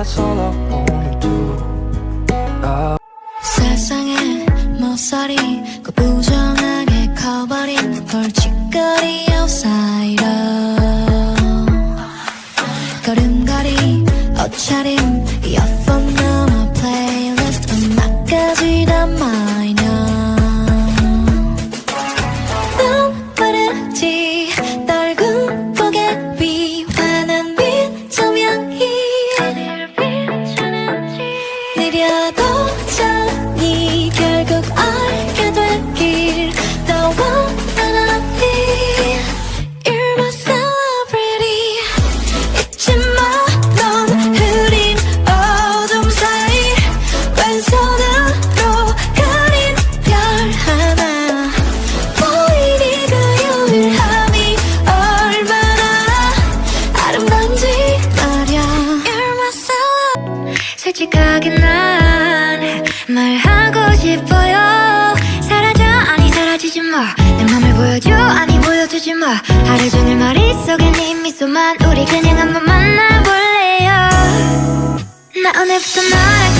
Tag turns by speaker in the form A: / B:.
A: that's all I wanna do. I
B: 세상에 모서리 그 부정하게 커버린 골칫거리 outsider 걸음걸이 옷차림 이어폰 느려도 전이 결국 알 솔직하게 난 말하고 싶어요. 사라져 아니 사라지지 마내 맘을 보여줘 아니 보여주지 마. 하루 종일 머릿속에 네 미소만 우리 그냥 한번 만나볼래요? 나 오늘부터 널